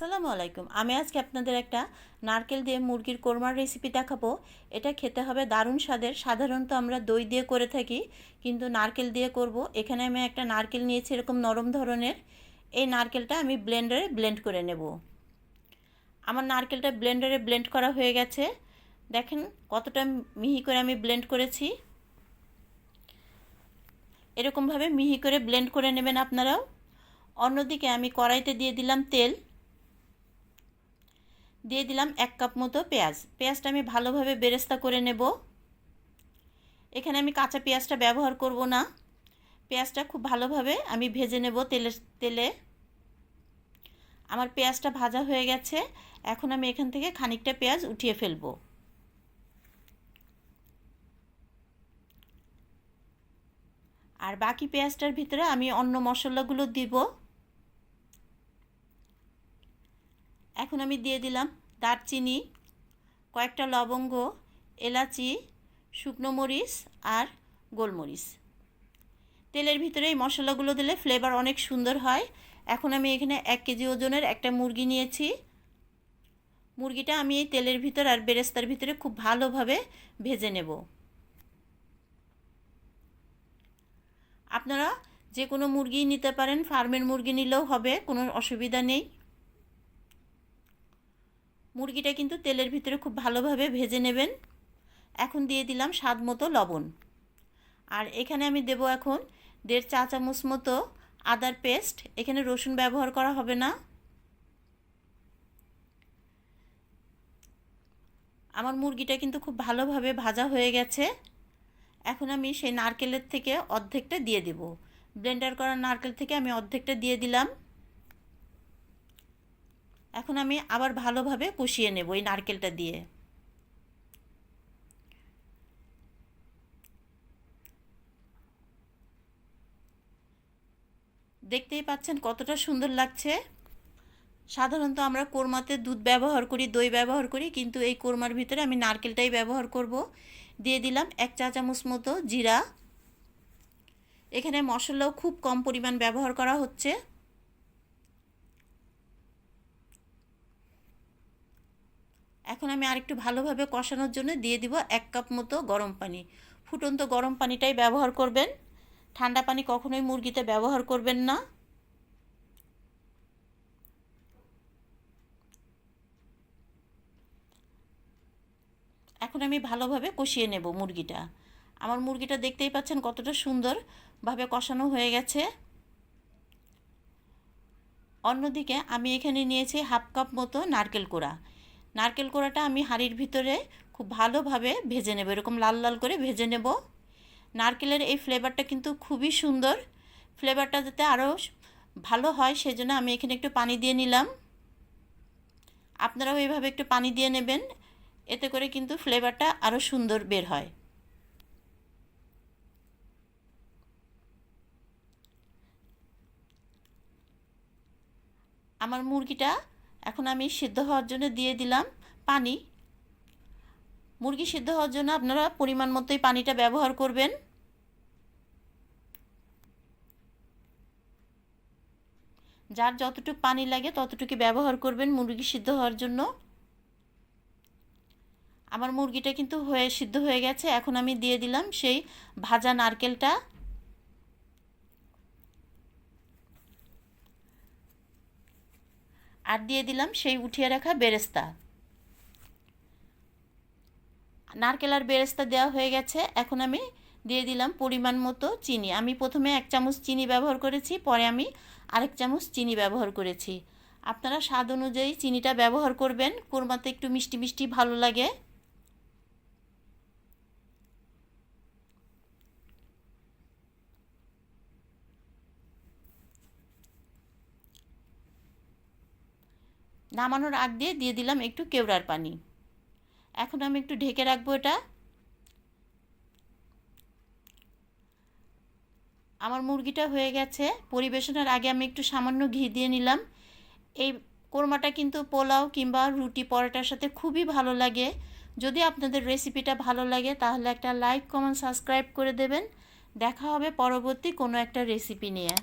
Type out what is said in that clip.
আসসালামু আলাইকুম। আমি আজকে আপনাদের একটা নারকেল দিয়ে মুরগির কোরমার রেসিপি দেখাবো। এটা খেতে হবে দারুণ স্বাদের। সাধারণত আমরা দই দিয়ে করে থাকি, কিন্তু নারকেল দিয়ে করব। এখানে আমি একটা নারকেল নিয়েছি এরকম নরম ধরনের। এই নারকেলটা আমি ব্লেন্ডারে ব্লেন্ড করে নেব। আমার নারকেলটা ব্লেন্ডারে ব্লেন্ড করা হয়ে গেছে। দেখেন কতটা মিহি করে আমি ব্লেন্ড করেছি। এরকমভাবে মিহি করে ব্লেন্ড করে নেবেন আপনারাও। অন্যদিকে আমি কড়াইতে দিয়ে দিলাম তেল। দিয়ে দিলাম এক কাপ মতো পেঁয়াজ। পেঁয়াজটা আমি ভালোভাবে বেরেস্তা করে নেব। এখানে আমি কাঁচা পেঁয়াজটা ব্যবহার করব না। পেঁয়াজটা খুব ভালোভাবে আমি ভেজে নেব তেলের, তেলে। আমার পেঁয়াজটা ভাজা হয়ে গেছে। এখন আমি এখান থেকে খানিকটা পেঁয়াজ উঠিয়ে ফেলব। আর বাকি পেঁয়াজটার ভিতরে আমি অন্য মশলাগুলো দিব। এখন আমি দিয়ে দিলাম দারচিনি, কয়েকটা লবঙ্গ, এলাচি, শুকনো মরিচ আর গোলমরিচ। তেলের ভিতরে এই মশলাগুলো দিলে ফ্লেভার অনেক সুন্দর হয়। এখন আমি এখানে এক কেজি ওজনের একটা মুরগি নিয়েছি। মুরগিটা আমি এই তেলের ভিতর আর বেরেস্তার ভিতরে খুব ভালোভাবে ভেজে নেব। আপনারা যে কোনো মুরগি নিতে পারেন ফার্মের মুরগি নিলেও হবে, কোনো অসুবিধা নেই। মুরগিটা কিন্তু তেলের ভিতরে খুব ভালোভাবে ভেজে নেবেন। এখন দিয়ে দিলাম স্বাদ মতো লবণ। আর এখানে আমি দেব এখন দেড় চা চামচ মতো আদার পেস্ট। এখানে রসুন ব্যবহার করা হবে না। আমার মুরগিটা কিন্তু খুব ভালোভাবে ভাজা হয়ে গেছে। এখন আমি সেই নারকেলের থেকে অর্ধেকটা দিয়ে দেব। ব্লেন্ডার করা নারকেল থেকে আমি অর্ধেকটা দিয়ে দিলাম। এখন আমি আবার ভালোভাবে কষিয়ে নেব এই নারকেলটা দিয়ে। দেখতেই পাচ্ছেন কতটা সুন্দর লাগছে। সাধারণত আমরা কোরমাতে দুধ ব্যবহার করি, দই ব্যবহার করি, কিন্তু এই কোরমার ভিতরে আমি নারকেলটাই ব্যবহার করব। দিয়ে দিলাম এক চা চামচ মতো জিরা। এখানে মশলাও খুব কম পরিমাণ ব্যবহার করা হচ্ছে। এখন আমি আরেকটু ভালোভাবে কষানোর জন্য দিয়ে দিব এক কাপ মতো গরম পানি। ফুটন্ত গরম পানিটাই ব্যবহার করবেন। ঠান্ডা পানি কখনোই মুরগিতে ব্যবহার করবেন না। এখন আমি ভালোভাবে কষিয়ে নেব মুরগিটা। আমার মুরগিটা দেখতেই পাচ্ছেন কতটা সুন্দরভাবে কষানো হয়ে গেছে। অন্যদিকে আমি এখানে নিয়েছি হাফ কাপ মতো নারকেল কোড়া। নারকেল কোড়াটা আমি হাঁড়ির ভিতরে খুব ভালোভাবে ভেজে নেব, এরকম লাল লাল করে ভেজে নেব। নারকেলের এই ফ্লেভারটা কিন্তু খুবই সুন্দর। ফ্লেভারটা যাতে আরও ভালো হয় সেজন্য আমি এখানে একটু পানি দিয়ে নিলাম। আপনারাও এইভাবে একটু পানি দিয়ে নেবেন, এতে করে কিন্তু ফ্লেভারটা আরও সুন্দর বের হয়। আমার মুরগিটা এখন আমি সিদ্ধ হওয়ার জন্য দিয়ে দিলাম পানি। মুরগি সিদ্ধ হওয়ার জন্য আপনারা পরিমাণ মতোই পানিটা ব্যবহার করবেন। যার যতটুকু পানি লাগে ততটুকু ব্যবহার করবেন মুরগি সিদ্ধ হওয়ার জন্য। আমার মুরগিটা কিন্তু হয়ে, সিদ্ধ হয়ে গেছে। এখন আমি দিয়ে দিলাম সেই ভাজা নারকেলটা। আর দিয়ে দিলাম সেই উঠিয়ে রাখা বেরেস্তা। নারকেল আর বেরেস্তা দেওয়া হয়ে গেছে। এখন আমি দিয়ে দিলাম পরিমাণ মতো চিনি। আমি প্রথমে এক চামচ চিনি ব্যবহার করেছি, পরে আমি আরেক চামচ চিনি ব্যবহার করেছি। আপনারা স্বাদ অনুযায়ী চিনিটা ব্যবহার করবেন। কোরমাতে একটু মিষ্টি মিষ্টি ভালো লাগে। নামানোর আগ দিয়ে দিয়ে দিলাম একটু কেওড়ার পানি। এখন আমি একটু ঢেকে রাখব এটা। আমার মুরগিটা হয়ে গেছে। পরিবেশনের আগে আমি একটু সামান্য ঘি দিয়ে নিলাম। এই কোরমাটা কিন্তু পোলাও কিংবা রুটি পরোটার সাথে খুবই ভালো লাগে। যদি আপনাদের রেসিপিটা ভালো লাগে, তাহলে একটা লাইক, কমেন্ট, সাবস্ক্রাইব করে দেবেন। দেখা হবে পরবর্তী কোনো একটা রেসিপি নিয়ে।